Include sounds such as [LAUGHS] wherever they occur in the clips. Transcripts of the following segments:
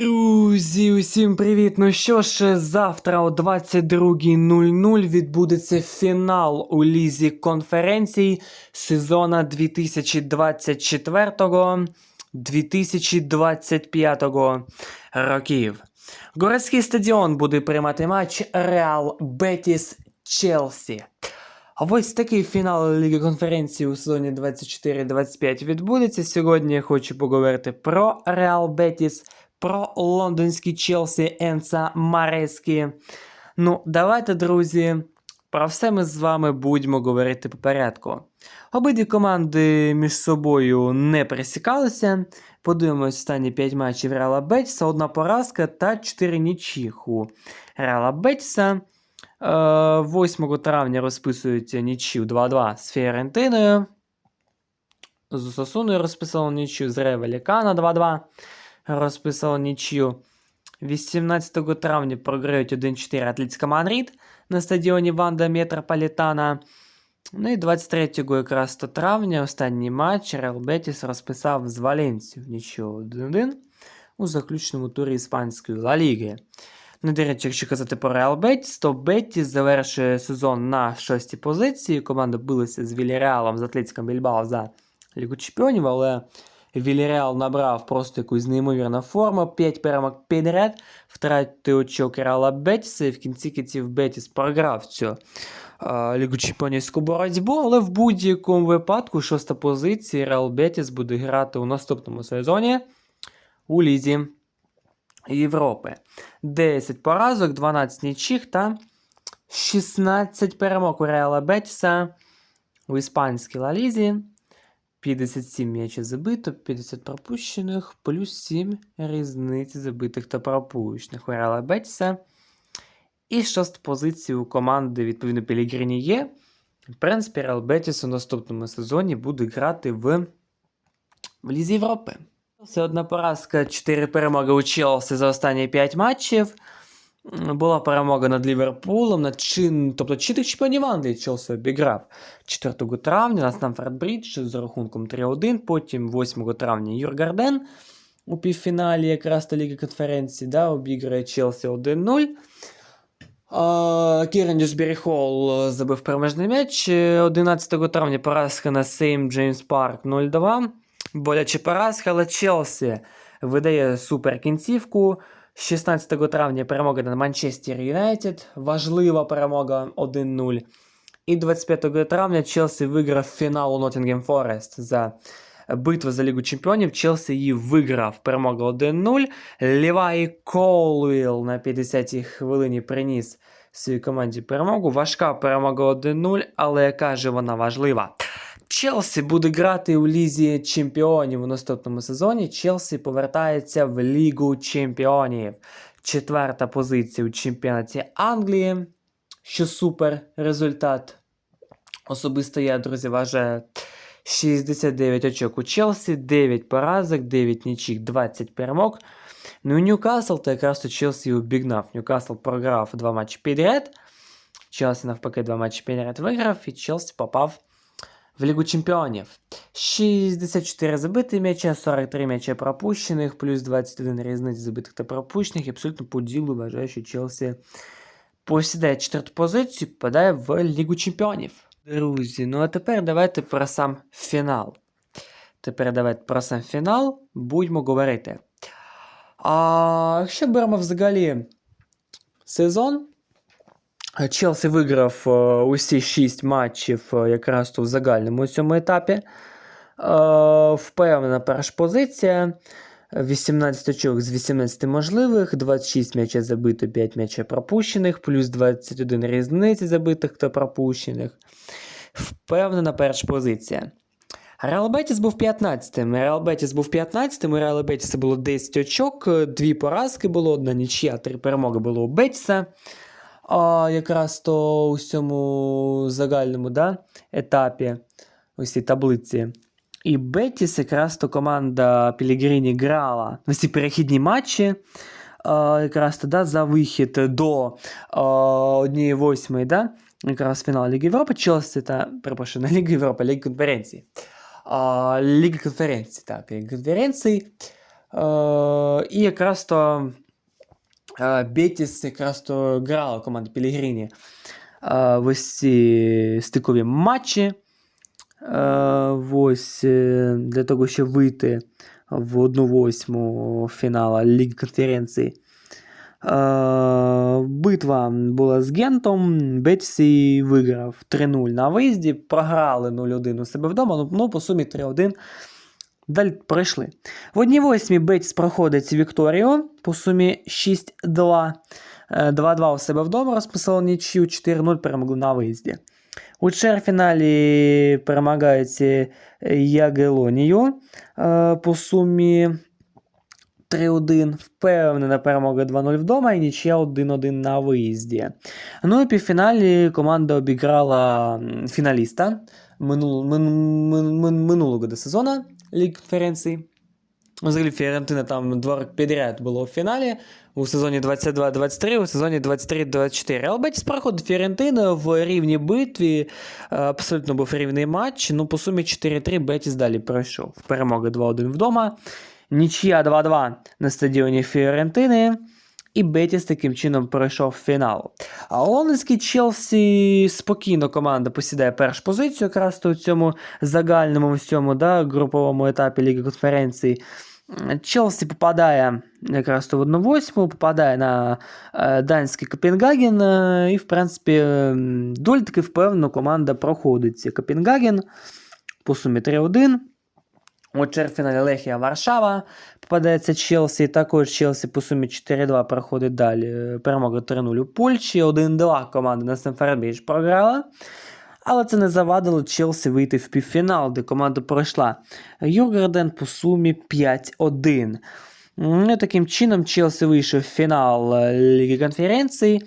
Друзі, усім привіт! Ну що ж, завтра о 22.00 відбудеться фінал у лізі конференцій сезона 2024-2025 років. Городський стадіон буде приймати матч Реал Бетіс Челсі. Ось такий фінал Ліги конференції у сезоні 24-25 відбудеться. Сьогодні я хочу поговорити про Реал Бетіс, про лондонський Челсі Енца Марескі. Ну, давайте, друзі, про все ми з вами будемо говорити по порядку. Обидві команди між собою не пересікалися. Подивимось останні 5 матчів Реала Бетіса, одна поразка та 4 нічих у Реала Бетіса. Е, 8 травня розписується нічів 2-2 з Фіорентиною. З Осасуною розписало нічю, з Ре Валікана 2-2 розписало нічю. 18 травня програють 1-4 Атлетика Мадрид на стадіоні Ванда Метрополітана. Ну і 23 якраз то травня останній матч Реал Бетіс розписав з Валенцією нічого 1-1 у заключному турі Іспанської Ла Ліги. Ну, до речі, якщо казати про Реал Бетіс, то Бетіс завершує сезон на шостій позиції. Команда билася з Вільяреалом, з Атлетиком Більбао за Лігу Чемпіонів, але Вільяреал набрав просто якусь неймовірну форму. 5 перемог підряд, втратив очок Реала Бетіса, і в кінці кінців Бетіс програв цю е, Лігу Чемпіонівську боротьбу, але в будь-якому випадку шоста позиція Реал Бетіс буде грати у наступному сезоні у Лізі Європи. 10 поразок, 12 нічих та 16 перемог у Реала Бетіса у іспанській Лалізі. 57 м'ячів забито, 50 пропущених, плюс 7 різниці забитих та пропущених у Реала Бетіса. І шоста позиція у команди, відповідно, Пелігрині є. В принципі, Реал Бетіс у наступному сезоні буде грати в, в Лізі Європи. Це одна поразка, 4 перемоги у Челсі за останні 5 матчів. Була перемога над Ліверпулем, над чин... тобто чотирьох чемпіонів Англії Челсі обіграв 4 травня на Стамфорд Брідж з рахунком 3-1, потім 8 травня Юргарден у півфіналі якраз та Ліги конференції да, обіграє Челсі 1-0. А, Кірен Дюсбері Холл забив переможний м'яч. Е, 11 травня поразка на Сейм Джеймс Парк 0-2. Боляче поразка, але Челсі видає супер кінцівку. 16 травня перемога над Манчестер Юнайтед. Важлива перемога 1-0. І 25 травня Челсі виграв фінал у Ноттінгем Форест за битву за Лігу Чемпіонів. Челсі її виграв. Перемога 1-0. Лівай Колвіл на 50-й хвилині приніс своїй команді перемогу. Важка перемога 1-0, але яка же вона важлива. Челсі буде грати у Лізі Чемпіонів у наступному сезоні. Челсі повертається в Лігу Чемпіонів. Четверта позиція у чемпіонаті Англії. Що супер результат. Особисто я, друзі, вважаю 69 очок у Челсі, 9 поразок, 9 нічих, 20 перемог. Ну і Ньюкасл, то якраз у Челсі обігнав. Ньюкасл програв два матчі підряд. Челсі навпаки два матчі підряд виграв, і Челсі попав в Лігу Чемпіонів. 64 забиті м'яча, 43 м'яча пропущених, плюс 21 різниць забитих та пропущених. І абсолютно по ділу вважаю, що Челсі посідає четверту позицію, попадає в Лігу Чемпіонів. Друзі, ну а тепер давайте про сам фінал. Тепер давайте про сам фінал будемо говорити. А якщо беремо взагалі сезон, Челсі виграв е, усі 6 матчів е, якраз то в загальному цьому етапі. Е, Впевнена перша позиція. 18 очок з 18 можливих, 26 м'яча забито, 5 м'яча пропущених, плюс 21 різниці забитих та пропущених. Впевнена перша позиція. Реал Бетіс був 15-м. Реал Бетіс був 15-м, у Реал Бетіса було 10 очок, дві поразки було, одна нічия, три перемоги було у Бетіса. А якраз то у цьому загальному да, етапі, ось цій таблиці. І Бетіс, якраз то команда Пілігріні грала на ці перехідні матчі. А, якраз то, да, за вихід до а, однієї восьмої, да, якраз фінал Ліги Європи, Челсі та, перепрошую, не Ліги Європи, а Ліги конференції. А, Ліги конференції, так, Ліги конференції. Е, і якраз то е, Бетіс якраз то грала команда Пілігріні в ось ці стикові матчі. Ось е, для того, щоб вийти в 1-8 фінала Ліги конференції. Битва була з Гентом. Бетсі виграв 3-0 на виїзді, програли 0-1 у себе вдома, ну, ну по сумі 3-1. Далі пройшли. В 1-8 Бетіс проходить Вікторію по сумі 6-2. Е, 2-2 у себе вдома розписали нічию, 4-0 перемогли на виїзді. У чвертьфіналі перемагають е, Ягелонію е, по сумі 3-1. Впевнена перемога 2-0 вдома і нічия 1-1 на виїзді. Ну і півфіналі команда обіграла фіналіста минул, мин, мин, мин, минулого до сезону Ліги конференції. Взагалі Фіорентина там два підряд було в фіналі у сезоні 22-23, у сезоні 23-24. Але Бетіс проходить Фіорентину в рівній битві. е, Абсолютно був рівний матч. Ну, по сумі 4-3 Бетіс далі пройшов. Перемога 2-1 вдома. Нічия 2-2 на стадіоні Фіорентини. І Бетіс таким чином пройшов фінал. А лондонський Челсі спокійно команда посідає першу позицію, якраз у цьому загальному всьому да, груповому етапі Ліги конференції. Челсі попадає якраз то в 1-8, попадає на е, данський Копенгаген, е, і, в принципі, м, доволі таки впевнено команда проходить Копенгаген по сумі 3-1. У чвертьфіналі Лехія Варшава попадається Челсі. Також Челсі по сумі 4-2 проходить далі. Перемога 3-0 у Польщі. 1-2 команда на Стемфербіж програла. Але це не завадило Челсі вийти в півфінал, де команда пройшла Юргарден по сумі 5-1. Ну, таким чином, Челсі вийшов в фінал е, Ліги конференції.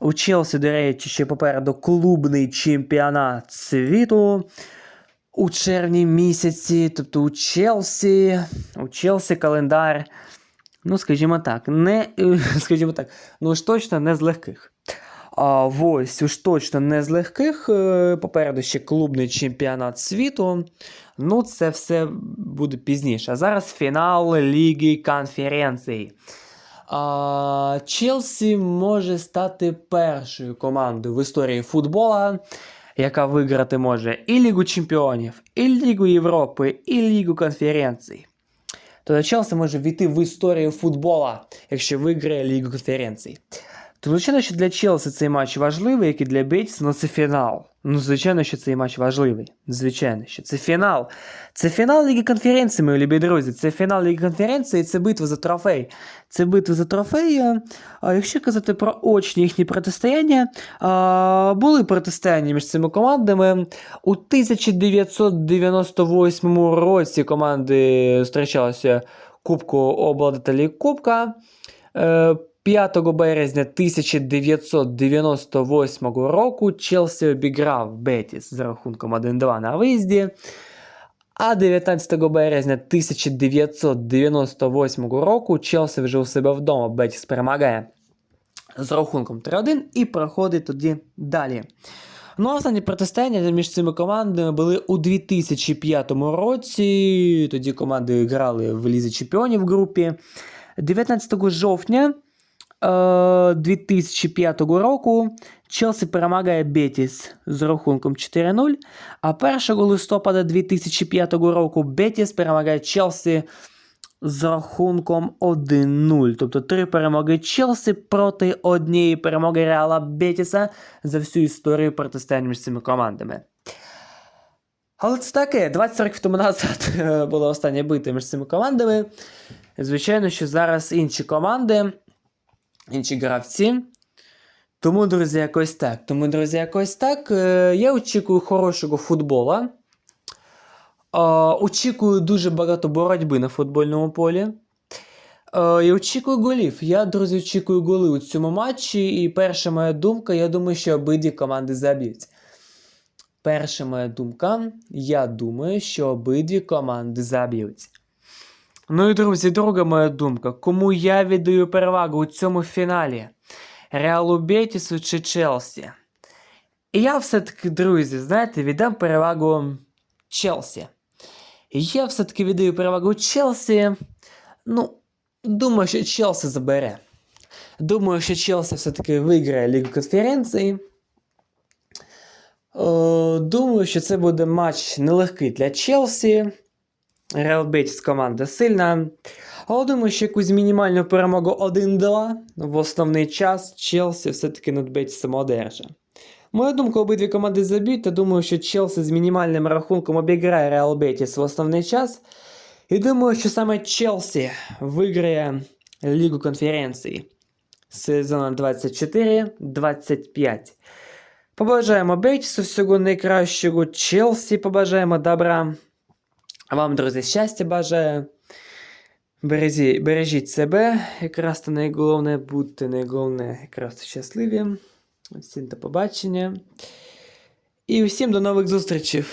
У Челсі, до речі, ще попереду клубний чемпіонат світу у червні місяці. Тобто у Челсі, у Челсі календар, ну, скажімо так, не, [LAUGHS] скажімо так, ну ж точно не з легких. А ось уж точно не з легких. е, Попереду ще клубний чемпіонат світу. Ну, це все буде пізніше. А зараз фінал Ліги конференцій. А, Челсі може стати першою командою в історії футбола, яка виграти може і Лігу Чемпіонів, і Лігу Європи, і Лігу конференцій. Тобто Челсі може війти в історію футбола, якщо виграє Лігу конференцій. То, звичайно, що для Челсі цей матч важливий, як і для Бетіса, але це фінал. Ну, звичайно, що цей матч важливий. Звичайно, що це фінал. Це фінал Ліги конференції, мої любі друзі. Це фінал Ліги конференції, це битва за трофей. Це битва за трофей. е, А якщо казати про очні їхні протистояння, а, були протистояння між цими командами. У 1998 році команди зустрічалися Кубку обладателі Кубка. Е, 5 березня 1998 року Челсі обіграв Бетіс з рахунком 1-2 на виїзді. А 19 березня 1998 року Челсі вже у себе вдома Бетіс перемагає з рахунком 3-1 і проходить тоді далі. Ну, останні протистояння між цими командами були у 2005 році. Тоді команди грали в Лізі Чемпіонів в групі. 19 жовтня 2005 року Челсі перемагає Бетіс з рахунком 4-0. А 1 листопада 2005 року Бетіс перемагає Челсі з рахунком 1-0. Тобто три перемоги Челсі проти однієї перемоги Реала Бетіса за всю історію протистояння між цими командами. Але це таке, 20 років тому назад е, була остання битва між цими командами. Звичайно, що зараз інші команди, інші гравці. Тому, друзі, якось так. Тому, друзі, якось так. Е, Я очікую хорошого футбола. Е, Очікую дуже багато боротьби на футбольному полі. Е, Я очікую голів. Я, друзі, очікую голи у цьому матчі. І перша моя думка, я думаю, що обидві команди заб'ють. Перша моя думка, я думаю, що обидві команди заб'ють. Ну і друзі, друга моя думка. Кому я віддаю перевагу у цьому фіналі? Реалу Бетісу чи Челсі? І я все-таки, друзі, знаєте, віддам перевагу Челсі. Я все-таки віддаю перевагу Челсі. Ну, думаю, що Челсі забере. Думаю, що Челсі все-таки виграє Лігу конференції. Е, Думаю, що це буде матч нелегкий для Челсі. Реал Бетіс команда сильна. Але думаю, що якусь мінімальну перемогу 1-2 в основний час Челсі все-таки над Бетісом одержить. Мою думку, обидві команди заб'ють, та думаю, що Челсі з мінімальним рахунком обіграє Реал Бетіс в основний час. І думаю, що саме Челсі виграє Лігу конференції сезону 24-25. Побажаємо Бетісу всього найкращого, Челсі побажаємо добра. Вам, друзі, щастя бажаю. Бережі, бережіть себе, якраз то найголовне, будьте найголовне, якраз щасливі. Всім до побачення. І всім до нових зустрічей.